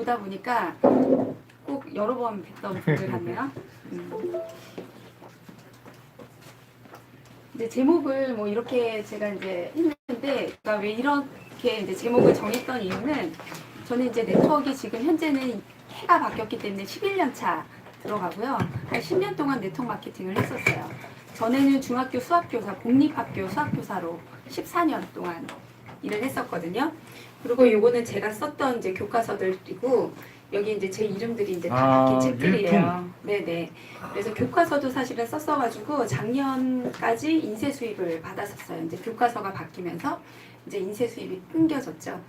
보다 보니까 꼭 여러 번 뵀던 분들 같네요. 음. 이제 제목을 뭐 이렇게 제가 이제 했는데 제가 왜 이렇게 이제 제목을 정했던 이유는 저는 이제 네트워크가 지금 현재는 해가 바뀌었기 때문에 11년 차 들어가고요. 한 10년 동안 네트워크 마케팅을 했었어요. 전에는 중학교 수학교사, 공립학교 수학교사로 14년 동안 일을 했었거든요. 그리고 요거는 제가 썼던 이제 교과서들이고 여기 이제 제 이름들이 이제 다 아, 박힌 책들이에요. 네네. 그래서 교과서도 사실은 썼어가지고 작년까지 인쇄 수입을 받았었어요. 이제 교과서가 바뀌면서 이제 인쇄 수입이 끊겨졌죠.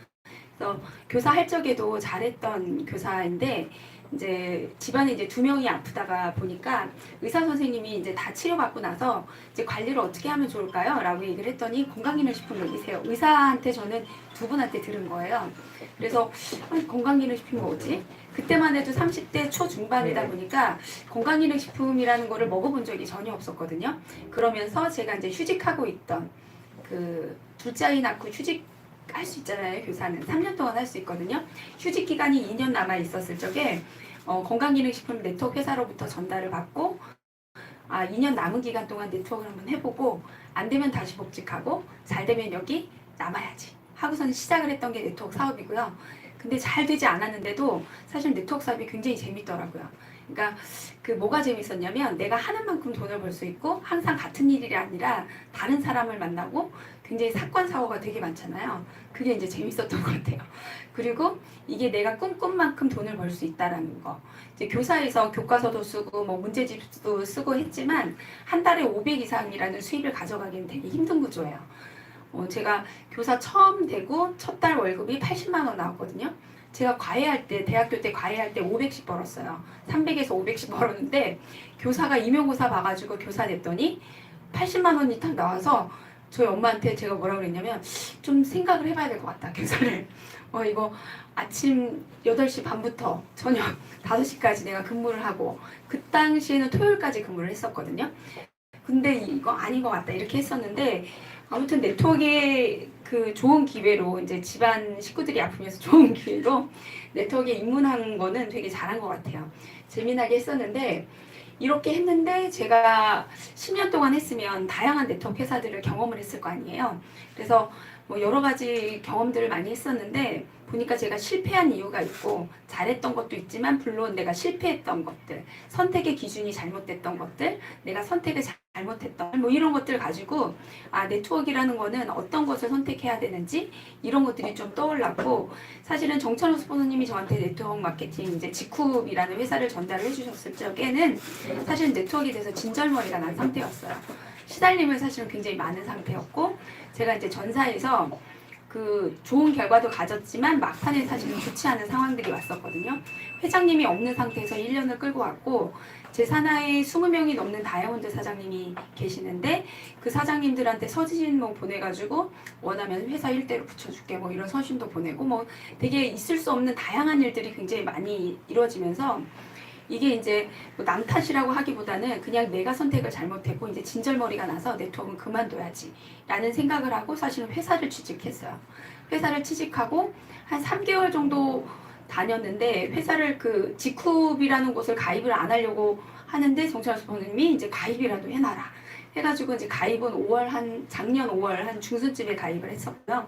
그래서 교사 할 적에도 잘했던 교사인데 이제 집안에 이제 두 명이 아프다가 보니까 의사 선생님이 이제 다 치료받고 나서 이제 관리를 어떻게 하면 좋을까요? 라고 얘기를 했더니 건강기능식품 여기세요. 의사한테 저는 두 분한테 들은 거예요. 그래서 아니, 건강기능식품이 뭐지? 그때만 해도 30대 초중반이다 보니까 건강기능식품이라는 거를 먹어본 적이 전혀 없었거든요. 그러면서 제가 이제 휴직하고 있던 그 둘째 아이 낳고 휴직 할 수 있잖아요. 교사는 3년 동안 할 수 있거든요. 휴직 기간이 2년 남아 있었을 적에 어, 건강기능식품 네트워크 회사로부터 전달을 받고 아 2년 남은 기간 동안 네트워크를 한번 해보고 안 되면 다시 복직하고 잘 되면 여기 남아야지 하고서는 시작을 했던 게 네트워크 사업이고요. 근데 잘 되지 않았는데도 사실 네트워크 사업이 굉장히 재밌더라고요. 그러니까 그 뭐가 재밌었냐면 내가 하는 만큼 돈을 벌 수 있고 항상 같은 일이 아니라 다른 사람을 만나고 굉장히 사건 사고가 되게 많잖아요. 그게 이제 재밌었던 것 같아요. 그리고 이게 내가 꿈꾼 만큼 돈을 벌 수 있다라는 거. 이제 교사에서 교과서도 쓰고 뭐 문제집도 쓰고 했지만 한 달에 500 이상이라는 수입을 가져가기는 되게 힘든 구조예요. 어, 제가 교사 처음 되고 첫 달 월급이 80만 원 나왔거든요. 제가 과외할 때 대학교 때 과외할 때 500씩 벌었어요. 300에서 500씩 벌었는데 교사가 임용고사 봐가지고 교사 냈더니 80만 원이 딱 나와서 저희 엄마한테 제가 뭐라 그랬냐면 좀 생각을 해봐야 될 것 같다 교사를 어 이거 아침 8시 반부터 저녁 5시까지 내가 근무를 하고 그 당시에는 토요일까지 근무를 했었거든요. 근데 이거 아닌 것 같다 이렇게 했었는데 아무튼 네트워크의 그 좋은 기회로 이제 집안 식구들이 아프면서 좋은 기회로 네트워크에 입문한 거는 되게 잘한 것 같아요. 재미나게 했었는데 이렇게 했는데 제가 10년 동안 했으면 다양한 네트워크 회사들을 경험을 했을 거 아니에요. 그래서 뭐 여러 가지 경험들을 많이 했었는데 보니까 제가 실패한 이유가 있고 잘했던 것도 있지만 물론 내가 실패했던 것들, 선택의 기준이 잘못됐던 것들, 내가 선택을 잘 못했던 뭐 이런 것들 가지고 아 네트워크라는 거는 어떤 것을 선택해야 되는지 이런 것들이 좀 떠올랐고 사실은 정찬호 스포너님이 저한테 네트워크 마케팅 이제 지쿱이라는 회사를 전달을 해주셨을 적에는 사실 네트워크에 대해서 진절머리가 난 상태였어요. 시달림은 사실은 굉장히 많은 상태였고 제가 이제 전사에서 그 좋은 결과도 가졌지만 막판에 사실은 좋지 않은 상황들이 왔었거든요. 회장님이 없는 상태에서 1년을 끌고 왔고 제 산하에 20명이 넘는 다이아몬드 사장님이 계시는데 그 사장님들한테 서진 뭐 보내가지고 원하면 회사 일대로 붙여줄게 뭐 이런 서신도 보내고 뭐 되게 있을 수 없는 다양한 일들이 굉장히 많이 이루어지면서 이게 이제 뭐 남 탓이라고 하기보다는 그냥 내가 선택을 잘못했고 이제 진절머리가 나서 네트워크는 그만둬야지 라는 생각을 하고 사실은 회사를 취직했어요. 회사를 취직하고 한 3개월 정도 다녔는데 회사를 그 지쿱이라는 곳을 가입을 안 하려고 하는데 정찬 수보님이 이제 가입이라도 해놔라 해가지고 이제 가입은 5월 한 작년 5월 한 중순쯤에 가입을 했었고요.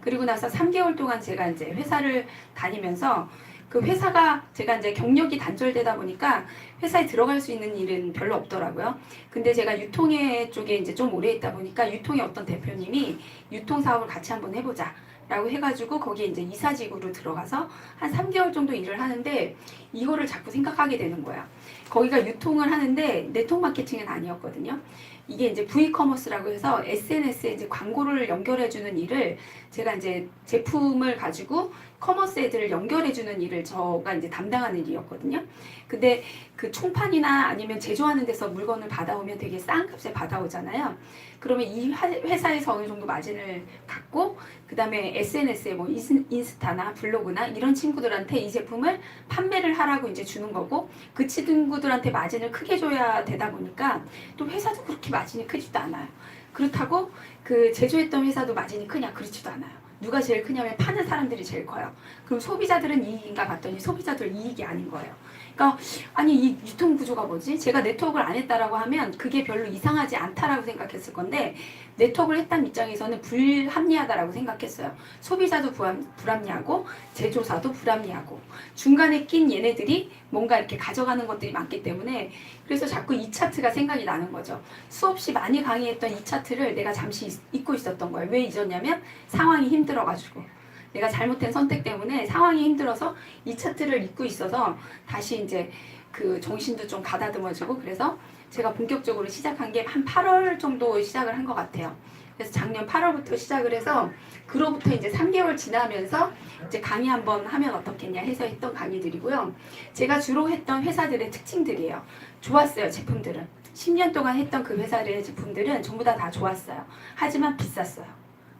그리고 나서 3개월 동안 제가 이제 회사를 다니면서 그 회사가 제가 이제 경력이 단절되다 보니까 회사에 들어갈 수 있는 일은 별로 없더라고요. 근데 제가 유통회 쪽에 이제 좀 오래 있다 보니까 유통의 어떤 대표님이 유통 사업을 같이 한번 해보자. 라고 해가지고 거기에 이제 이사직으로 들어가서 한 3개월 정도 일을 하는데 이거를 자꾸 생각하게 되는 거야. 거기가 유통을 하는데 네트워크 마케팅은 아니었거든요. 이게 이제 V커머스라고 해서 SNS에 이제 광고를 연결해주는 일을 제가 이제 제품을 가지고 커머스 애들을 연결해주는 일을 저가 이제 담당하는 일이었거든요. 근데 그 총판이나 아니면 제조하는 데서 물건을 받아오면 되게 싼 값에 받아오잖아요. 그러면 이 화- 회사에서 어느 정도 마진을 갖고 그 다음에 SNS에 뭐 인스- 인스타나 블로그나 이런 친구들한테 이 제품을 판매를 하라고 이제 주는 거고 그 친구들한테 마진을 크게 줘야 되다 보니까 또 회사도 그렇게 마진이 크지도 않아요. 그렇다고 그 제조했던 회사도 마진이 크냐 그렇지도 않아요. 누가 제일 크냐면 파는 사람들이 제일 커요. 그럼 소비자들은 이익인가 봤더니 소비자들 이익이 아닌 거예요. 그러니까 아니 이 유통 구조가 뭐지? 제가 네트워크를 안 했다라고 하면 그게 별로 이상하지 않다라고 생각했을 건데 네트워크를 했다는 입장에서는 불합리하다라고 생각했어요. 소비자도 불합, 불합리하고 제조사도 불합리하고 중간에 낀 얘네들이 뭔가 이렇게 가져가는 것들이 많기 때문에 그래서 자꾸 이 차트가 생각이 나는 거죠. 수없이 많이 강의했던 이 차트를 내가 잠시 잊- 잊고 있었던 거예요. 왜 잊었냐면 상황이 힘들어가지고 내가 잘못된 선택 때문에 상황이 힘들어서 이 차트를 잊고 있어서 다시 이제 그 정신도 좀 가다듬어지고 그래서 제가 본격적으로 시작한 게 한 8월 정도 시작을 한 것 같아요. 그래서 작년 8월부터 시작을 해서 그로부터 이제 3개월 지나면서 이제 강의 한번 하면 어떻겠냐 해서 했던 강의들이고요. 제가 주로 했던 회사들의 특징들이에요. 좋았어요, 제품들은. 10년 동안 했던 그 회사들의 제품들은 전부 다 다 좋았어요. 하지만 비쌌어요.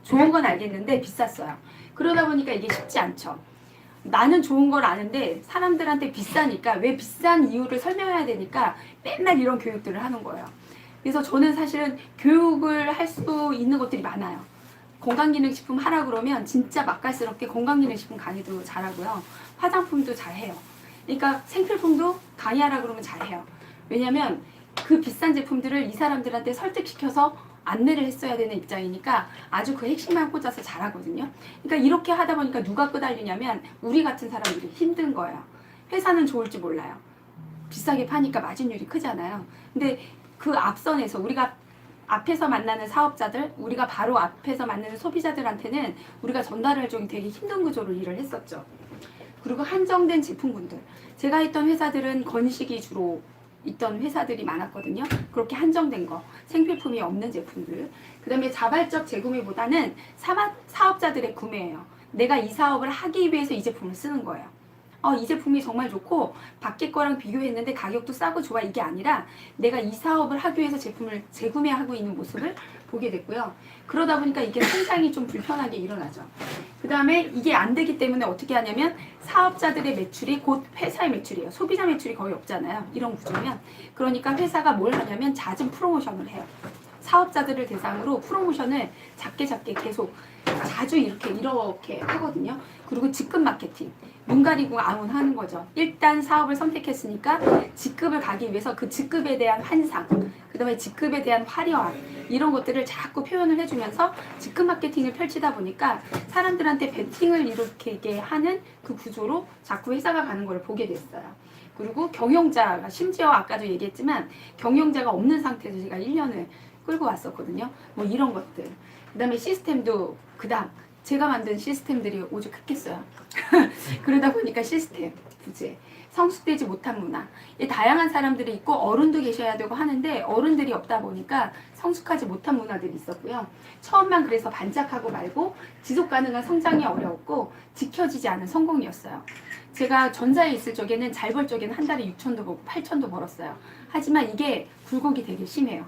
좋은 건 알겠는데 비쌌어요. 그러다 보니까 이게 쉽지 않죠. 나는 좋은 걸 아는데 사람들한테 비싸니까 왜 비싼 이유를 설명해야 되니까 맨날 이런 교육들을 하는 거예요. 그래서 저는 사실은 교육을 할 수 있는 것들이 많아요. 건강기능식품 하라 그러면 진짜 맛깔스럽게 건강기능식품 강의도 잘하고요. 화장품도 잘해요. 그러니까 생필품도 강의하라 그러면 잘해요. 왜냐면 그 비싼 제품들을 이 사람들한테 설득시켜서 안내를 했어야 되는 입장이니까 아주 그 핵심만 꽂아서 잘하거든요. 그러니까 이렇게 하다 보니까 누가 끄달리냐면 우리 같은 사람들이 힘든 거예요. 회사는 좋을지 몰라요. 비싸게 파니까 마진율이 크잖아요. 근데 그 앞선에서 우리가 앞에서 만나는 사업자들, 우리가 바로 앞에서 만나는 소비자들한테는 우리가 전달을 좀 되게 힘든 구조로 일을 했었죠. 그리고 한정된 제품군들. 제가 있던 회사들은 건식이 주로 있던 회사들이 많았거든요. 그렇게 한정된 거, 생필품이 없는 제품들. 그 다음에 자발적 재구매보다는 사업자들의 구매예요. 내가 이 사업을 하기 위해서 이 제품을 쓰는 거예요. 어, 이 제품이 정말 좋고 밖에 거랑 비교했는데 가격도 싸고 좋아 이게 아니라 내가 이 사업을 하기 위해서 제품을 재구매하고 있는 모습을 보게 됐고요. 그러다 보니까 이게 상당히 좀 불편하게 일어나죠. 그 다음에 이게 안 되기 때문에 어떻게 하냐면 사업자들의 매출이 곧 회사의 매출이에요. 소비자 매출이 거의 없잖아요. 이런 구조면. 그러니까 회사가 뭘 하냐면 잦은 프로모션을 해요. 사업자들을 대상으로 프로모션을 작게 작게 계속 자주 이렇게 이렇게 하거든요. 그리고 직급 마케팅. 눈 가리고 아웅 하는 거죠. 일단 사업을 선택했으니까 직급을 가기 위해서 그 직급에 대한 환상, 그 다음에 직급에 대한 화려함, 이런 것들을 자꾸 표현을 해주면서 직급 마케팅을 펼치다 보니까 사람들한테 베팅을 이렇게 하는 그 구조로 자꾸 회사가 가는 걸 보게 됐어요. 그리고 경영자가 심지어 아까도 얘기했지만 경영자가 없는 상태에서 제가 1년을 끌고 왔었거든요. 뭐 이런 것들. 그 다음에 시스템도 그다음 제가 만든 시스템들이 오죽했겠어요. 그러다 보니까 시스템, 부재, 성숙되지 못한 문화. 이 다양한 사람들이 있고 어른도 계셔야 되고 하는데 어른들이 없다 보니까 성숙하지 못한 문화들이 있었고요. 처음만 그래서 반짝하고 말고 지속 가능한 성장이 어려웠고 지켜지지 않은 성공이었어요. 제가 전사에 있을 적에는 잘 벌 적에는 한 달에 6천도 벌고 8천도 벌었어요. 하지만 이게 굴곡이 되게 심해요.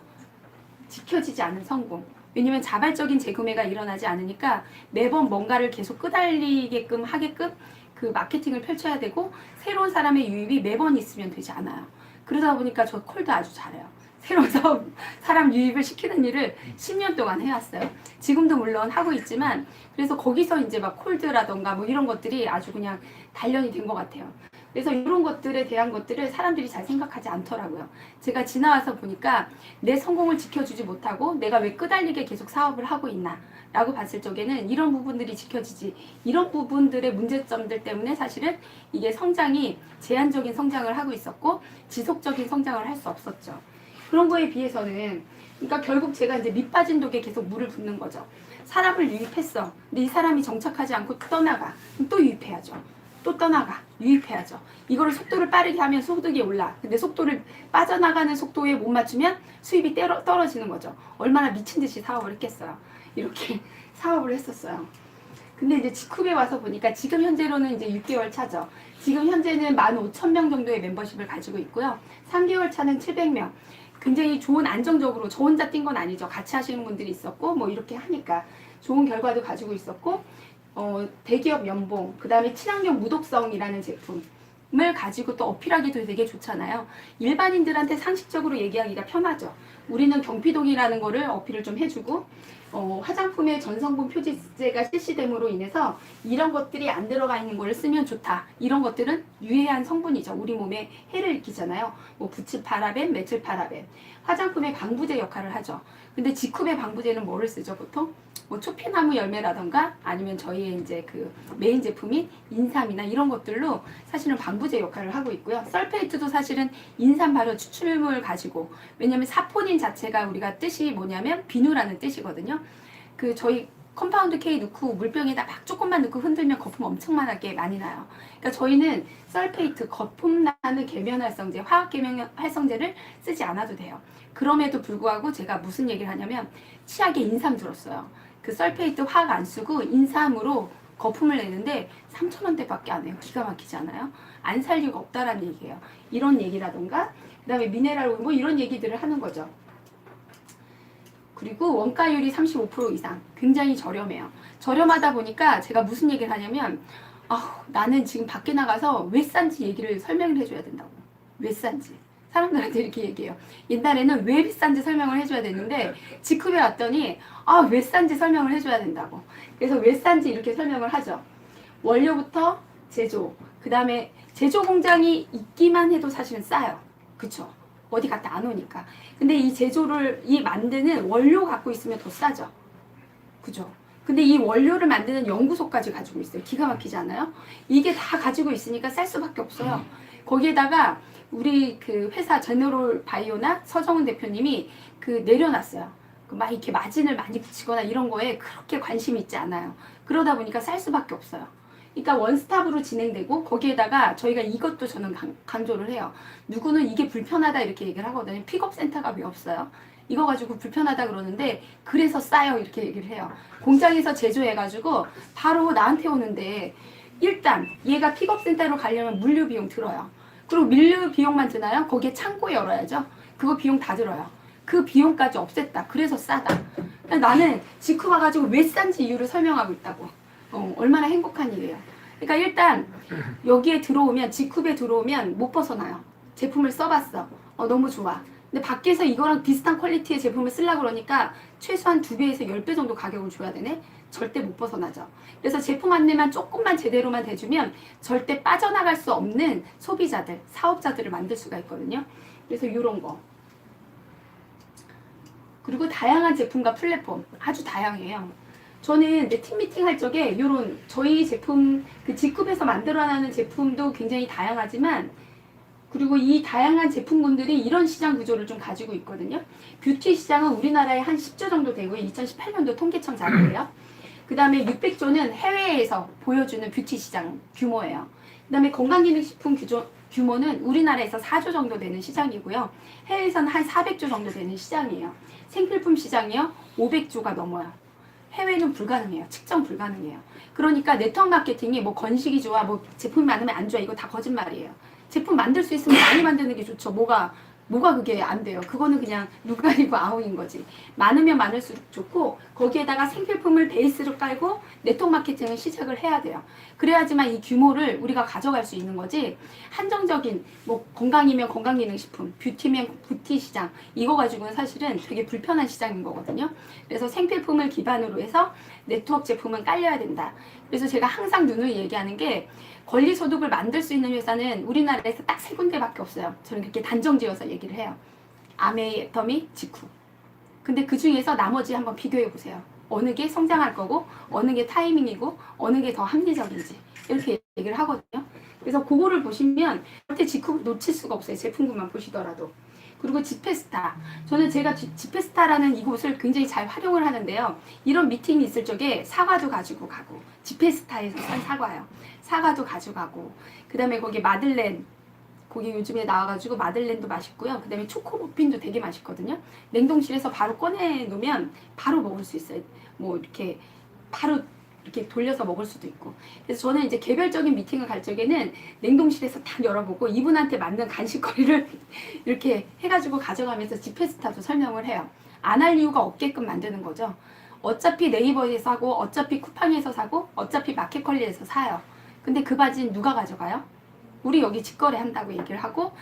지켜지지 않은 성공. 왜냐면 자발적인 재구매가 일어나지 않으니까 매번 뭔가를 계속 끄달리게끔 하게끔 그 마케팅을 펼쳐야 되고 새로운 사람의 유입이 매번 있으면 되지 않아요. 그러다 보니까 저 콜도 아주 잘해요. 새로운 사업, 사람 유입을 시키는 일을 10년 동안 해왔어요. 지금도 물론 하고 있지만 그래서 거기서 이제 막 콜드라던가 뭐 이런 것들이 아주 그냥 단련이 된 것 같아요. 그래서 이런 것들에 대한 것들을 사람들이 잘 생각하지 않더라고요. 제가 지나와서 보니까 내 성공을 지켜주지 못하고 내가 왜 끄달리게 계속 사업을 하고 있나 라고 봤을 적에는 이런 부분들이 지켜지지 이런 부분들의 문제점들 때문에 사실은 이게 성장이 제한적인 성장을 하고 있었고 지속적인 성장을 할 수 없었죠. 그런 거에 비해서는 그러니까 결국 제가 이제 밑 빠진 독에 계속 물을 붓는 거죠. 사람을 유입했어. 근데 이 사람이 정착하지 않고 떠나가. 그럼 또 유입해야죠. 또 떠나가. 유입해야죠. 이거를 속도를 빠르게 하면 소득이 올라. 근데 속도를 빠져나가는 속도에 못 맞추면 수입이 떨어지는 거죠. 얼마나 미친 듯이 사업을 했겠어요. 이렇게 사업을 했었어요. 근데 이제 직후에 와서 보니까 지금 현재로는 이제 6개월 차죠. 지금 현재는 15,000명 정도의 멤버십을 가지고 있고요. 3개월 차는 700명. 굉장히 좋은 안정적으로 저 혼자 뛴 건 아니죠. 같이 하시는 분들이 있었고 뭐 이렇게 하니까 좋은 결과도 가지고 있었고 어, 대기업 연봉, 그 다음에 친환경 무독성이라는 제품을 가지고 또 어필하기도 되게 좋잖아요. 일반인들한테 상식적으로 얘기하기가 편하죠. 우리는 경피동이라는 거를 어필을 좀 해주고, 어, 화장품의 전성분 표지제가 실시됨으로 인해서 이런 것들이 안 들어가 있는 걸 쓰면 좋다. 이런 것들은 유해한 성분이죠. 우리 몸에 해를 일으키잖아요. 뭐 부칠파라벤, 메칠파라벤. 화장품의 방부제 역할을 하죠. 근데 지쿰의 방부제는 뭐를 쓰죠, 보통? 뭐 초피나무 열매라던가 아니면 저희의 이제 그 메인 제품인 인삼이나 이런 것들로 사실은 방부제 역할을 하고 있고요. 설페이트도 사실은 인삼 발효 추출물 가지고 왜냐면 사포닌 자체가 우리가 뜻이 뭐냐면 비누라는 뜻이거든요. 그 저희 컴파운드 K 넣고 물병에다 막 조금만 넣고 흔들면 거품 엄청나게 많이 나요. 그러니까 저희는 설페이트 거품 나는 계면 활성제, 화학 계면 활성제를 쓰지 않아도 돼요. 그럼에도 불구하고 제가 무슨 얘기를 하냐면 치약에 인삼 들었어요. 그 설페이트 화학 안 쓰고 인삼으로 거품을 내는데 3,000원대밖에 안 해요. 기가 막히지 않아요? 안 살 이유가 없다라는 얘기예요. 이런 얘기라던가 그다음에 미네랄 뭐 이런 얘기들을 하는 거죠. 그리고 원가율이 35% 이상 굉장히 저렴해요. 저렴하다 보니까 제가 무슨 얘기를 하냐면 아, 나는 지금 밖에 나가서 왜 싼지 얘기를 설명을 해줘야 된다고. 왜 싼지. 사람들한테 이렇게 얘기해요. 옛날에는 왜 비싼지 설명을 해줘야 되는데 지급에 왔더니 아, 왜 싼지 설명을 해줘야 된다고. 그래서 왜 싼지 이렇게 설명을 하죠. 원료부터 제조, 그 다음에 제조 공장이 있기만 해도 사실은 싸요. 그쵸? 어디 갔다 안 오니까. 근데 이 제조를, 이 만드는 원료 갖고 있으면 더 싸죠. 그죠? 근데 이 원료를 만드는 연구소까지 가지고 있어요. 기가 막히지 않아요? 이게 다 가지고 있으니까 쌀 수밖에 없어요. 거기에다가 우리 그 회사 제너럴 바이오나 서정훈 대표님이 그 내려놨어요. 그막 이렇게 마진을 많이 붙이거나 이런 거에 그렇게 관심이 있지 않아요. 그러다 보니까 쌀 수밖에 없어요. 그러니까 원스톱으로 진행되고 거기에다가 저희가 이것도 저는 강, 강조를 해요. 누구는 이게 불편하다 이렇게 얘기를 하거든요. 픽업 센터가 왜 없어요? 이거 가지고 불편하다 그러는데 그래서 싸요 이렇게 얘기를 해요. 공장에서 제조해 가지고 바로 나한테 오는데 일단 얘가 픽업 센터로 가려면 물류 비용 들어요. 그리고 물류 비용만 드나요? 거기에 창고 열어야죠. 그거 비용 다 들어요. 그 비용까지 없앴다. 그래서 싸다. 그러니까 나는 지쿠 와가지고 왜 싼지 이유를 설명하고 있다고. 어, 얼마나 행복한 일이에요. 그러니까 일단 여기에 들어오면 지쿱에 들어오면 못 벗어나요. 제품을 써봤어. 어, 너무 좋아. 근데 밖에서 이거랑 비슷한 퀄리티의 제품을 쓰려고 그러니까 최소한 두 배에서 열 배 정도 가격을 줘야 되네? 절대 못 벗어나죠. 그래서 제품 안내만 조금만 제대로만 돼주면 절대 빠져나갈 수 없는 소비자들, 사업자들을 만들 수가 있거든요. 그래서 이런 거. 그리고 다양한 제품과 플랫폼 아주 다양해요. 저는 내 팀 미팅 할 적에 이런 저희 제품 그 직급에서 만들어나는 제품도 굉장히 다양하지만 그리고 이 다양한 제품군들이 이런 시장 구조를 좀 가지고 있거든요. 뷰티 시장은 우리나라에 한 10조 정도 되고요. 2018년도 통계청 자료예요. 그 다음에 600조는 해외에서 보여주는 뷰티 시장 규모예요. 그 다음에 건강기능식품 규조, 규모는 우리나라에서 4조 정도 되는 시장이고요. 해외에서는 한 400조 정도 되는 시장이에요. 생필품 시장이요. 500조가 넘어요. 해외는 불가능해요. 측정 불가능해요. 그러니까 네트워크 마케팅이 뭐 건식이 좋아, 뭐 제품이 많으면 안 좋아, 이거 다 거짓말이에요. 제품 만들 수 있으면 많이 만드는 게 좋죠. 뭐가 뭐가 그게 안 돼요. 그거는 그냥 누가리고 아웅인 거지. 많으면 많을수록 좋고 거기에다가 생필품을 베이스로 깔고 네트워크 마케팅을 시작을 해야 돼요. 그래야지만 이 규모를 우리가 가져갈 수 있는 거지. 한정적인 뭐 건강이면 건강기능식품, 뷰티면 뷰티 시장 이거 가지고는 사실은 되게 불편한 시장인 거거든요. 그래서 생필품을 기반으로 해서 네트워크 제품은 깔려야 된다. 그래서 제가 항상 누누이 얘기하는 게 권리 소득을 만들 수 있는 회사는 우리나라에서 딱 세 군데밖에 없어요. 저는 그렇게 단정지어서 얘기를 해요. 아메이 터미, 직후. 근데 그 중에서 나머지 한번 비교해 보세요. 어느 게 성장할 거고, 어느 게 타이밍이고, 어느 게 더 합리적인지 이렇게 얘기를 하거든요. 그래서 그거를 보시면 절대 직후 놓칠 수가 없어요. 제품군만 보시더라도. 그리고 지페스타. 저는 제가 지- 지페스타라는 이곳을 굉장히 잘 활용을 하는데요. 이런 미팅이 있을 적에 사과도 가지고 가고, 지페스타에서 산 사과요. 사과도 가져가고, 그 다음에 거기 마들렌. 거기 요즘에 나와가지고 마들렌도 맛있고요. 그 다음에 초코머핀도 되게 맛있거든요. 냉동실에서 바로 꺼내 놓으면 바로 먹을 수 있어요. 뭐 이렇게 바로 이렇게 돌려서 먹을 수도 있고. 그래서 저는 이제 개별적인 미팅을 갈 적에는 냉동실에서 딱 열어보고 이분한테 맞는 간식거리를 이렇게 해가지고 가져가면서 지페스타도 설명을 해요. 안 할 이유가 없게끔 만드는 거죠. 어차피 네이버에서 사고, 어차피 쿠팡에서 사고, 어차피 마켓컬리에서 사요. 근데 그 바지는 누가 가져가요? 우리 여기 직거래 한다고 얘기를 하고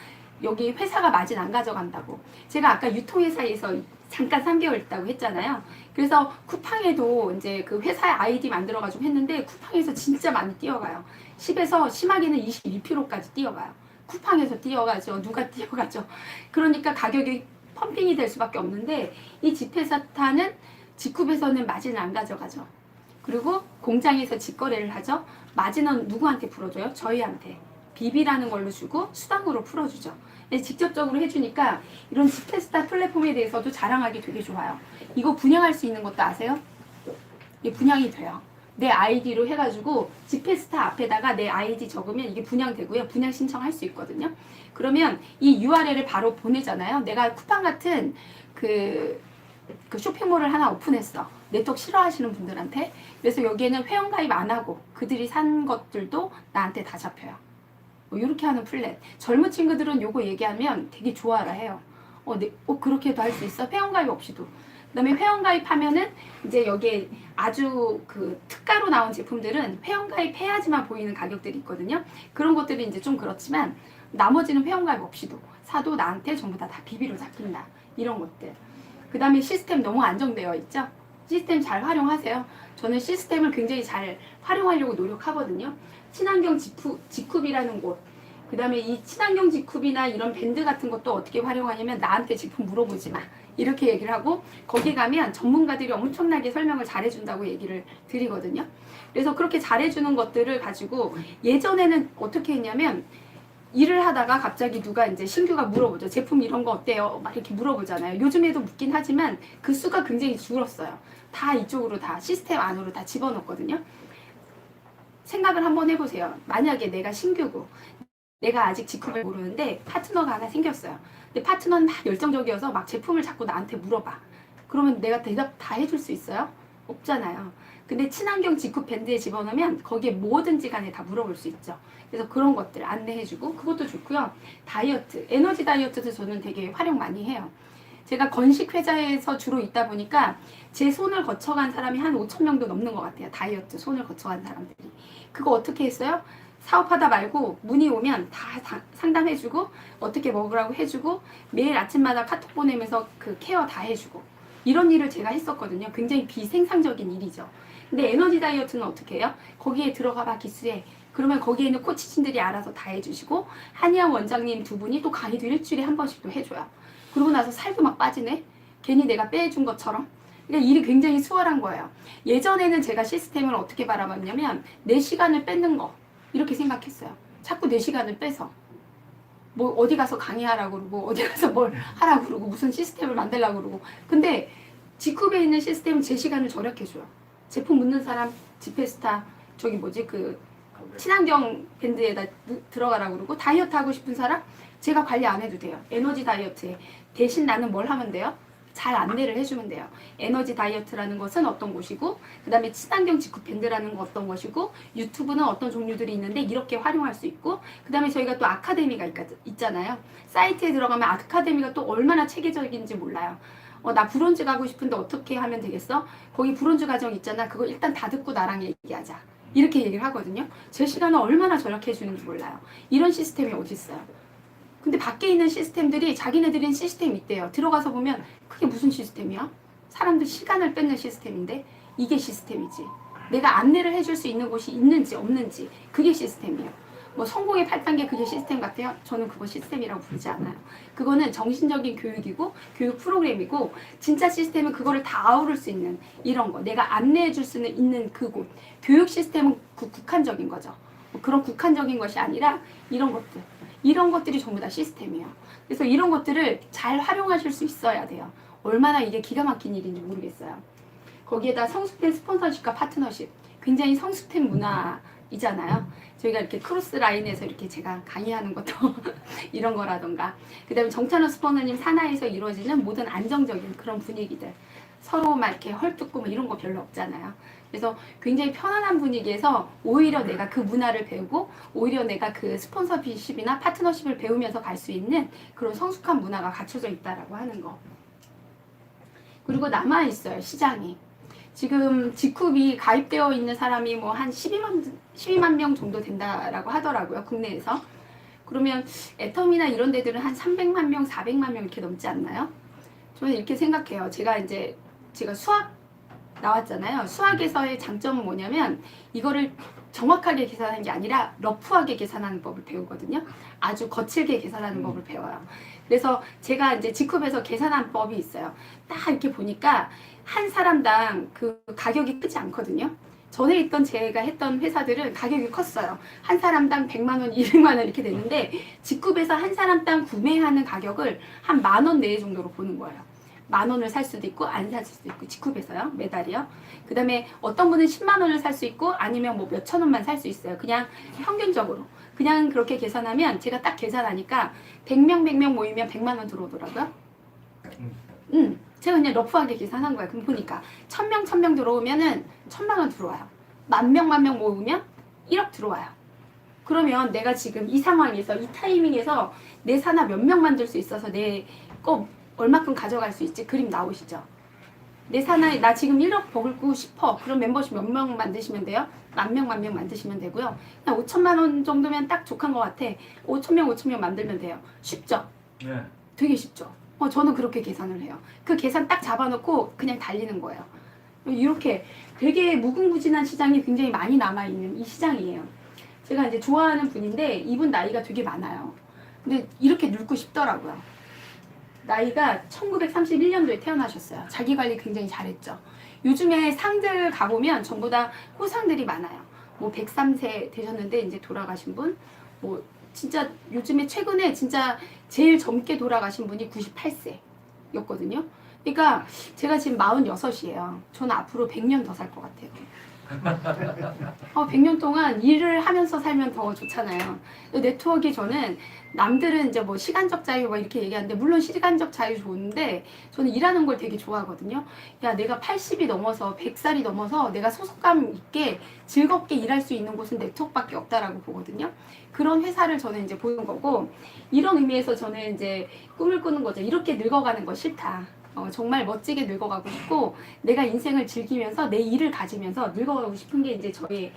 여기 회사가 마진 안 가져간다고. 제가 아까 유통회사에서 잠깐 3개월 있다고 했잖아요. 그래서 쿠팡에도 이제 그 회사의 아이디 만들어가지고 했는데 쿠팡에서 진짜 많이 뛰어가요. 10에서 심하게는 21%까지 뛰어가요. 쿠팡에서 뛰어가죠. 누가 뛰어가죠. 그러니까 가격이 펌핑이 될 수밖에 없는데 이 지페사타는 직급에서는 마진을 안 가져가죠. 그리고 공장에서 직거래를 하죠. 마진은 누구한테 풀어줘요? 저희한테. 비비라는 걸로 주고 수당으로 풀어주죠. 근데 직접적으로 해주니까 이런 지페스타 플랫폼에 대해서도 자랑하기 되게 좋아요. 이거 분양할 수 있는 것도 아세요? 이게 분양이 돼요. 내 아이디로 해가지고 지페스타 앞에다가 내 아이디 적으면 이게 분양되고요. 분양 신청할 수 있거든요. 그러면 이 URL을 바로 보내잖아요. 내가 쿠팡 같은 그, 그 쇼핑몰을 하나 오픈했어. 네트워크 싫어하시는 분들한테. 그래서 여기에는 회원가입 안 하고 그들이 산 것들도 나한테 다 잡혀요. 뭐 이렇게 하는 플랫. 젊은 친구들은 요거 얘기하면 되게 좋아라 해요. 어, 네, 어 그렇게도 할 수 있어? 회원가입 없이도. 그다음에 회원가입하면은 이제 여기에 아주 그 특가로 나온 제품들은 회원가입해야지만 보이는 가격들이 있거든요. 그런 것들이 이제 좀 그렇지만 나머지는 회원가입 없이도 사도 나한테 전부 다, 다 비비로 잡힌다. 이런 것들. 그 다음에 시스템 너무 안정되어 있죠? 시스템 잘 활용하세요. 저는 시스템을 굉장히 잘 활용하려고 노력하거든요. 친환경 지쿠, 지쿱이라는 곳. 그 다음에 이 친환경 지쿱이나 이런 밴드 같은 것도 어떻게 활용하냐면 나한테 제품 물어보지 마. 이렇게 얘기를 하고 거기 가면 전문가들이 엄청나게 설명을 잘해준다고 얘기를 드리거든요. 그래서 그렇게 잘해주는 것들을 가지고 예전에는 어떻게 했냐면 일을 하다가 갑자기 누가 이제 신규가 물어보죠. 제품 이런 거 어때요? 막 이렇게 물어보잖아요. 요즘에도 묻긴 하지만 그 수가 굉장히 줄었어요. 다 이쪽으로 다 시스템 안으로 다 집어넣거든요. 생각을 한번 해보세요. 만약에 내가 신규고 내가 아직 직급을 모르는데 파트너가 하나 생겼어요. 근데 파트너는 막 열정적이어서 막 제품을 자꾸 나한테 물어봐. 그러면 내가 대답 다 해줄 수 있어요? 없잖아요. 근데 친환경 직급 밴드에 집어넣으면 거기에 뭐든지 간에 다 물어볼 수 있죠. 그래서 그런 것들 안내해주고 그것도 좋고요. 다이어트, 에너지 다이어트도 저는 되게 활용 많이 해요. 제가 건식 회사에서 주로 있다 보니까 제 손을 거쳐간 사람이 한 5천 명도 넘는 것 같아요. 다이어트 손을 거쳐간 사람들이. 그거 어떻게 했어요? 사업하다 말고 문의 오면 다 사- 상담해주고 어떻게 먹으라고 해주고 매일 아침마다 카톡 보내면서 그 케어 다 해주고 이런 일을 제가 했었거든요. 굉장히 비생산적인 일이죠. 근데 에너지 다이어트는 어떻게 해요? 거기에 들어가 봐 기수해. 그러면 거기에 있는 코치진들이 알아서 다 해주시고 한의원 원장님 두 분이 또 강의도 일주일에 한 번씩 또 해줘요. 그러고 나서 살도 막 빠지네. 괜히 내가 빼준 것처럼. 그러니까 일이 굉장히 수월한 거예요. 예전에는 제가 시스템을 어떻게 바라봤냐면 내 시간을 뺏는 거 이렇게 생각했어요. 자꾸 내 시간을 빼서 뭐 어디 가서 강의하라고 그러고 어디 가서 뭘 하라고 그러고 무슨 시스템을 만들라고 그러고 근데 지쿱에 있는 시스템은 제 시간을 절약해줘요. 제품 묻는 사람 지페스타 저기 뭐지 그 친환경 밴드에다 느- 들어가라고 그러고 다이어트 하고 싶은 사람 제가 관리 안 해도 돼요. 에너지 다이어트에 대신 나는 뭘 하면 돼요? 잘 안내를 해주면 돼요. 에너지 다이어트라는 것은 어떤 곳이고, 그 다음에 친환경 직구 밴드라는 건 어떤 것이고, 유튜브는 어떤 종류들이 있는데 이렇게 활용할 수 있고, 그 다음에 저희가 또 아카데미가 있, 있잖아요. 사이트에 들어가면 아카데미가 또 얼마나 체계적인지 몰라요. 어, 나 브론즈 가고 싶은데 어떻게 하면 되겠어? 거기 브론즈 과정 있잖아. 그거 일단 다 듣고 나랑 얘기하자. 이렇게 얘기를 하거든요. 제 시간을 얼마나 절약해 주는지 몰라요. 이런 시스템이 어디 있어요? 근데 밖에 있는 시스템들이 자기네들은 시스템이 있대요. 들어가서 보면 그게 무슨 시스템이야? 사람들 시간을 뺏는 시스템인데 이게 시스템이지. 내가 안내를 해줄 수 있는 곳이 있는지 없는지 그게 시스템이에요. 뭐 성공의 8단계 그게 시스템 같아요? 저는 그거 시스템이라고 부르지 않아요. 그거는 정신적인 교육이고 교육 프로그램이고 진짜 시스템은 그거를 다 아우를 수 있는 이런 거. 내가 안내해 줄 수는 있는 그곳. 교육 시스템은 그 국한적인 거죠. 뭐 그런 국한적인 것이 아니라 이런 것들. 이런 것들이 전부 다 시스템이에요. 그래서 이런 것들을 잘 활용하실 수 있어야 돼요. 얼마나 이게 기가 막힌 일인지 모르겠어요. 거기에다 성숙된 스폰서십과 파트너십. 굉장히 성숙된 문화 이잖아요. 저희가 이렇게 크로스 라인에서 이렇게 제가 강의하는 것도 이런 거라던가. 그 다음에 정찬호 스포너님 산하에서 이루어지는 모든 안정적인 그런 분위기들. 서로 막 이렇게 헐뜯고 뭐 이런 거 별로 없잖아요. 그래서 굉장히 편안한 분위기에서 오히려 내가 그 문화를 배우고 오히려 내가 그 스폰서십이나 파트너십을 배우면서 갈 수 있는 그런 성숙한 문화가 갖춰져 있다라고 하는 거. 그리고 남아 있어요 시장이. 지금 지쿱이 가입되어 있는 사람이 뭐 한 12만 12만 명 정도 된다라고 하더라고요 국내에서. 그러면 애텀이나 이런 데들은 한 300만 명, 400만 명 이렇게 넘지 않나요? 저는 이렇게 생각해요. 제가 이제 제가 수학 나왔잖아요. 수학에서의 장점은 뭐냐면 이거를 정확하게 계산하는 게 아니라 러프하게 계산하는 법을 배우거든요. 아주 거칠게 계산하는 음. 법을 배워요. 그래서 제가 이제 직업에서 계산한 법이 있어요. 딱 이렇게 보니까 한 사람당 그 가격이 크지 않거든요. 전에 있던 제가 했던 회사들은 가격이 컸어요. 한 사람당 100만 원, 200만 원 이렇게 되는데 직급에서 한 사람당 구매하는 가격을 한 만 원 내외 정도로 보는 거예요. 만 원을 살 수도 있고 안 살 수도 있고 직급에서요 매달이요. 그다음에 어떤 분은 10만 원을 살 수 있고 아니면 뭐 몇천 원만 살 수 있어요. 그냥 평균적으로 그냥 그렇게 계산하면 제가 딱 계산하니까 100명 100명 모이면 100만 원 들어오더라고요. 음. 음, 제가 그냥 러프하게 계산한 거예요. 그럼 보니까 1000명 1000명 들어오면은 1000만 원 들어와요. 만 명 만 명 모으면 1억 들어와요. 그러면 내가 지금 이 상황에서 이 타이밍에서 내 산하 몇명 만들 수 있어서 내 거 얼마큼 가져갈 수 있지 그림 나오시죠? 내 산하에 나 지금 1억 벌고 싶어. 그럼 멤버십 몇 명 만드시면 돼요? 만 명 만 명 만드시면 되고요. 그냥 5천만 원 정도면 딱 족한 것 같아. 5천 명 5천 명 만들면 돼요. 쉽죠? 네. 되게 쉽죠. 어, 저는 그렇게 계산을 해요. 그 계산 딱 잡아놓고 그냥 달리는 거예요. 이렇게 되게 무궁무진한 시장이 굉장히 많이 남아있는 이 시장이에요. 제가 이제 좋아하는 분인데 이분 나이가 되게 많아요. 근데 이렇게 늙고 싶더라고요. 나이가 1931년도에 태어나셨어요. 자기 관리 굉장히 잘했죠. 요즘에 상들 가보면 전부 다 호상들이 많아요. 뭐 103세 되셨는데 이제 돌아가신 분, 뭐 진짜 요즘에 최근에 진짜 제일 젊게 돌아가신 분이 98세였거든요. 그러니까 제가 지금 46이에요. 저는 앞으로 100년 더 살 것 같아요. 어, 100년 동안 일을 하면서 살면 더 좋잖아요. 네트워크에 저는 남들은 이제 뭐 시간적 자유 막 이렇게 얘기하는데 물론 시간적 자유 좋은데 저는 일하는 걸 되게 좋아하거든요. 야, 내가 80이 넘어서 100살이 넘어서 내가 소속감 있게 즐겁게 일할 수 있는 곳은 네트워크밖에 없다라고 보거든요. 그런 회사를 저는 이제 보는 거고 이런 의미에서 저는 이제 꿈을 꾸는 거죠. 이렇게 늙어가는 거 싫다. 어, 정말 멋지게 늙어가고 싶고 내가 인생을 즐기면서 내 일을 가지면서 늙어가고 싶은 게 이제 저의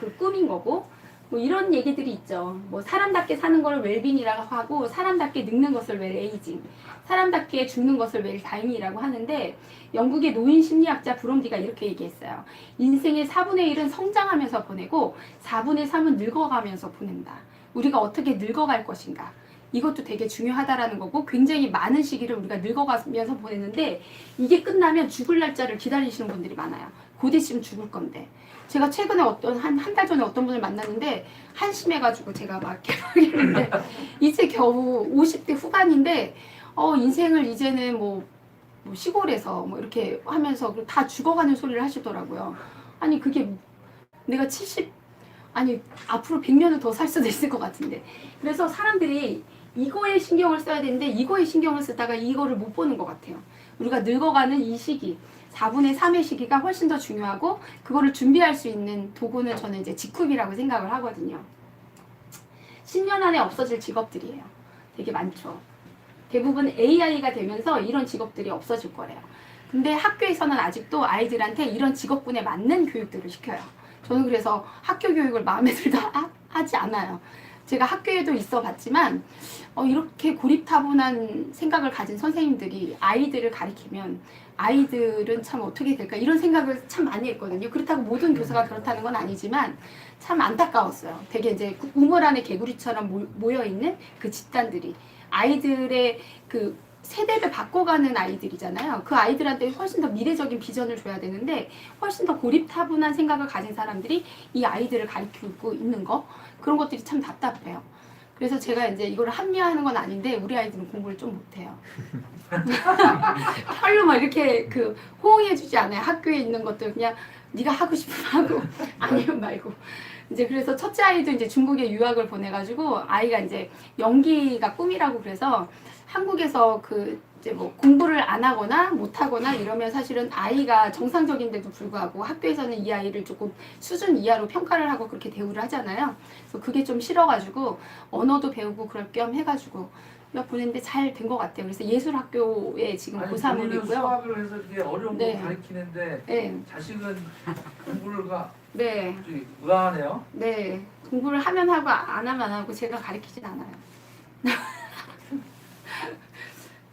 그 꿈인 거고 뭐 이런 얘기들이 있죠. 뭐 사람답게 사는 걸 웰빙이라고 하고 사람답게 늙는 것을 웰 에이징, 사람답게 죽는 것을 웰 다잉이라고 하는데 영국의 노인 심리학자 브롬디가 이렇게 얘기했어요. 인생의 4분의 1은 성장하면서 보내고 4분의 3은 늙어가면서 보낸다. 우리가 어떻게 늙어갈 것인가. 이것도 되게 중요하다라는 거고 굉장히 많은 시기를 우리가 늙어가면서 보냈는데 이게 끝나면 죽을 날짜를 기다리시는 분들이 많아요. 곧 있으면 죽을 건데. 제가 최근에 어떤 한 한 달 전에 어떤 분을 만났는데 한심해가지고 제가 막 이렇게 했는데 이제 겨우 50대 후반인데 어 인생을 이제는 뭐, 뭐 시골에서 뭐 이렇게 하면서 다 죽어가는 소리를 하시더라고요. 아니 그게 내가 70 아니 앞으로 100년을 더 살 수도 있을 것 같은데 그래서 사람들이 이거에 신경을 써야 되는데 이거에 신경을 쓰다가 이거를 못 보는 것 같아요. 우리가 늙어가는 이 시기 4분의 3의 시기가 훨씬 더 중요하고 그거를 준비할 수 있는 도구는 저는 이제 직급이라고 생각을 하거든요. 10년 안에 없어질 직업들이에요. 되게 많죠. 대부분 AI가 되면서 이런 직업들이 없어질 거래요. 근데 학교에서는 아직도 아이들한테 이런 직업군에 맞는 교육들을 시켜요. 저는 그래서 학교 교육을 마음에 들다 하- 하지 않아요. 제가 학교에도 있어 봤지만 어, 이렇게 고립타분한 생각을 가진 선생님들이 아이들을 가리키면 아이들은 참 어떻게 될까 이런 생각을 참 많이 했거든요. 그렇다고 모든 교사가 그렇다는 건 아니지만 참 안타까웠어요. 되게 이제 그 우물 안에 개구리처럼 모여 있는 그 집단들이 아이들의 그 세대를 바꿔가는 아이들이잖아요. 그 아이들한테 훨씬 더 미래적인 비전을 줘야 되는데 훨씬 더 고립타분한 생각을 가진 사람들이 이 아이들을 가르치고 있는 거 그런 것들이 참 답답해요. 그래서 제가 이제 이걸 합리화하는 건 아닌데 우리 아이들은 공부를 좀 못해요. 별로 막 이렇게 그 호응해주지 않아요. 학교에 있는 것들 그냥 네가 하고 싶으면 하고 아니면 말고. 이제 그래서 첫째 아이도 이제 중국에 유학을 보내가지고 아이가 이제 연기가 꿈이라고 그래서 한국에서 그 이제 뭐 공부를 안 하거나 못 하거나 이러면 사실은 아이가 정상적인데도 불구하고 학교에서는 이 아이를 조금 수준 이하로 평가를 하고 그렇게 대우를 하잖아요. 그래서 그게 좀 싫어가지고 언어도 배우고 그럴 겸 해가지고 몇 보냈는데 잘 된 것 같아요. 그래서 예술학교에 지금 아니, 고3을 본인은 있고요. 수학을 해서 이렇게 어려운 네. 거 가르치는데 네, 자식은 공부를 가 네, 좀 우아하네요. 네. 공부를 하면 하고 안 하면 안 하고 제가 가르치진 않아요.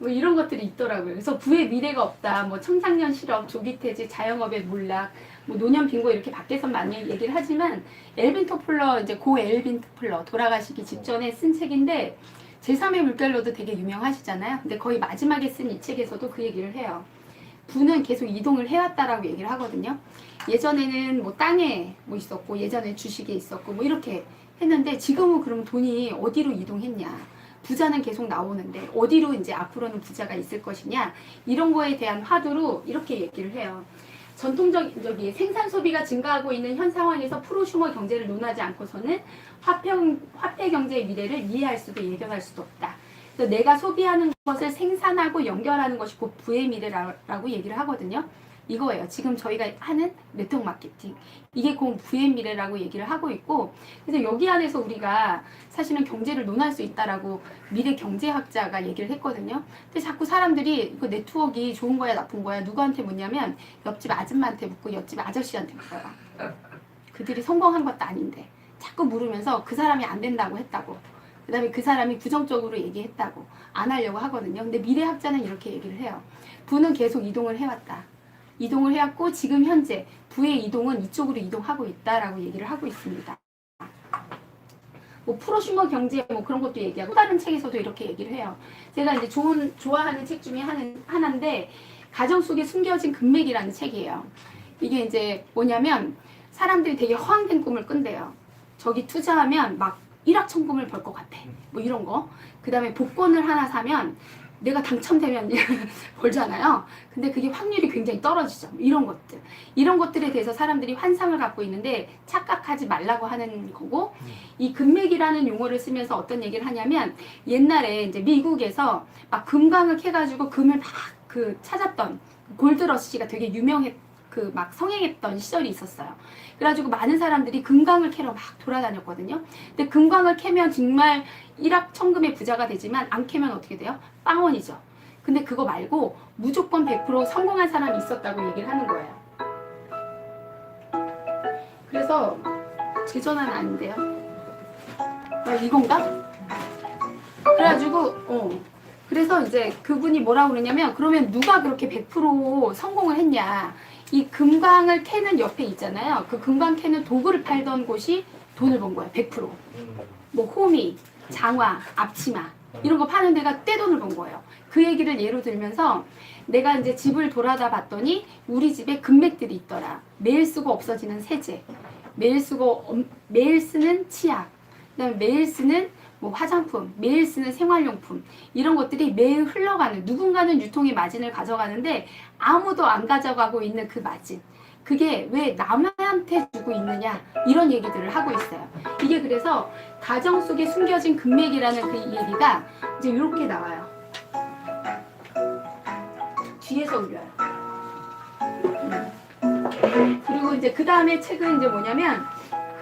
뭐 이런 것들이 있더라고요. 그래서 부의 미래가 없다. 뭐 청장년 실업, 조기 퇴직, 자영업의 몰락, 뭐 노년 빈고 이렇게 밖에서 많이 얘기를 하지만 엘빈 토플러 이제 고 엘빈 토플러 돌아가시기 직전에 쓴 책인데 제3의 물결로도 되게 유명하시잖아요. 근데 거의 마지막에 쓴 이 책에서도 그 얘기를 해요. 부는 계속 이동을 해왔다라고 얘기를 하거든요. 예전에는 뭐 땅에 뭐 있었고 예전에 주식에 있었고 뭐 이렇게 했는데 지금은 그럼 돈이 어디로 이동했냐? 부자는 계속 나오는데 어디로 이제 앞으로는 부자가 있을 것이냐 이런 거에 대한 화두로 이렇게 얘기를 해요. 전통적 저기 생산 소비가 증가하고 있는 현 상황에서 프로슈머 경제를 논하지 않고서는 화폐 화폐 경제의 미래를 이해할 수도 예견할 수도 없다. 그래서 내가 소비하는 것을 생산하고 연결하는 것이 곧 부의 미래라고 얘기를 하거든요. 이거예요. 지금 저희가 하는 네트워크 마케팅. 이게 곧 부의 미래라고 얘기를 하고 있고, 그래서 여기 안에서 우리가 사실은 경제를 논할 수 있다라고 미래 경제학자가 얘기를 했거든요. 근데 자꾸 사람들이 이거 네트워크가 좋은 거야, 나쁜 거야, 누구한테 묻냐면 옆집 아줌마한테 묻고 옆집 아저씨한테 물어요. 그들이 성공한 것도 아닌데. 자꾸 물으면서 그 사람이 안 된다고 했다고. 그 다음에 그 사람이 부정적으로 얘기했다고. 안 하려고 하거든요. 근데 미래학자는 이렇게 얘기를 해요. 부는 계속 이동을 해왔다. 이동을 해왔고 지금 현재 부의 이동은 이쪽으로 이동하고 있다라고 얘기를 하고 있습니다. 뭐 프로슈머 경제 뭐 그런 것도 얘기하고 또 다른 책에서도 이렇게 얘기를 해요. 제가 이제 좋은 좋아하는 책 중에 하는 하나인데 가정 속에 숨겨진 금맥이라는 책이에요. 이게 이제 뭐냐면 사람들이 되게 허황된 꿈을 꾼대요. 저기 투자하면 막 일확천금을 벌 것 같아. 뭐 이런 거. 그 다음에 복권을 하나 사면 내가 당첨되면 벌잖아요. 근데 그게 확률이 굉장히 떨어지죠. 이런 것들. 이런 것들에 대해서 사람들이 환상을 갖고 있는데 착각하지 말라고 하는 거고, 이 금맥이라는 용어를 쓰면서 어떤 얘기를 하냐면, 옛날에 이제 미국에서 막 금광을 캐가지고 금을 막 그 찾았던 골드러시가 되게 유명했, 그 막 성행했던 시절이 있었어요. 그래가지고 많은 사람들이 금광을 캐러 막 돌아다녔거든요. 근데 금광을 캐면 정말 일확천금의 부자가 되지만 안 캐면 어떻게 돼요? 빵원이죠. 근데 그거 말고 무조건 100% 성공한 사람이 있었다고 얘기를 하는 거예요. 그래서 제 전화는 아닌데요. 아, 이건가? 그래가지고 어 그래서 이제 그분이 뭐라고 그러냐면 그러면 누가 그렇게 100% 성공을 했냐? 이 금광을 캐는 옆에 있잖아요. 그 금광 캐는 도구를 팔던 곳이 돈을 번 거예요. 100%. 뭐 호미, 장화, 앞치마 이런 거 파는 데가 떼돈을 번 거예요. 그 얘기를 예로 들면서 내가 이제 집을 돌아다 봤더니 우리 집에 금맥들이 있더라. 매일 쓰고 없어지는 세제, 매일 쓰고 엄- 매일 쓰는 치약, 그다음에 매일 쓰는 뭐 화장품, 매일 쓰는 생활용품 이런 것들이 매일 흘러가는 누군가는 유통의 마진을 가져가는데 아무도 안 가져가고 있는 그 마진. 그게 왜 남한테 주고 있느냐 이런 얘기들을 하고 있어요. 이게 그래서 가정 속에 숨겨진 금맥이라는 그 얘기가 이제 이렇게 나와요. 뒤에서 울려요. 음. 그리고 이제 그 다음에 책은 이제 뭐냐면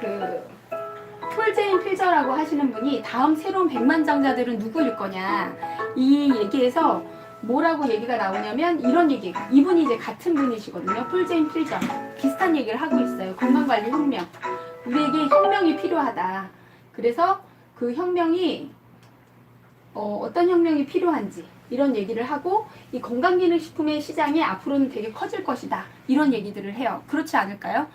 그 폴제인 필저라고 하시는 분이 다음 새로운 백만장자들은 누구일 거냐 이 얘기에서 뭐라고 얘기가 나오냐면 이런 얘기. 이분이 이제 같은 분이시거든요. 폴제인 필저 비슷한 얘기를 하고 있어요. 건강관리 혁명. 우리에게 혁명이 필요하다. 그래서 그 혁명이 어, 어떤 혁명이 필요한지 이런 얘기를 하고 이 건강기능식품의 시장이 앞으로는 되게 커질 것이다. 이런 얘기들을 해요. 그렇지 않을까요?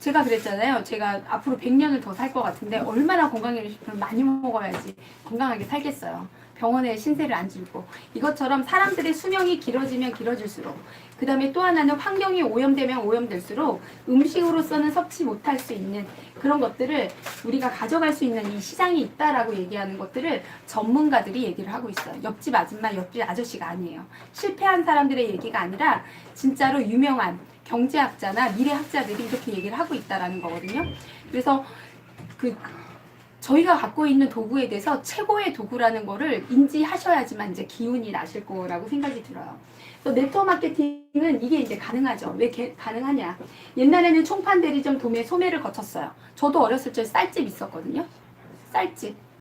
제가 그랬잖아요. 제가 앞으로 100년을 더 살 것 같은데 얼마나 건강기능식품을 많이 먹어야지 건강하게 살겠어요. 병원에 신세를 안 지고 이것처럼 사람들의 수명이 길어지면 길어질수록 그 다음에 또 하나는 환경이 오염되면 오염될수록 음식으로서는 섭취 못할 수 있는 그런 것들을 우리가 가져갈 수 있는 이 시장이 있다라고 얘기하는 것들을 전문가들이 얘기를 하고 있어요. 옆집 아줌마, 옆집 아저씨가 아니에요. 실패한 사람들의 얘기가 아니라 진짜로 유명한 경제학자나 미래학자들이 이렇게 얘기를 하고 있다라는 거거든요. 그래서 그 저희가 갖고 있는 도구에 대해서 최고의 도구라는 거를 인지하셔야지만 이제 기운이 나실 거라고 생각이 들어요. 그래서 네트워크 마케팅은 이게 이제 가능하죠. 왜 개- 가능하냐? 옛날에는 총판 대리점 도매 소매를 거쳤어요. 저도 어렸을 적 쌀집 있었거든요. 쌀집.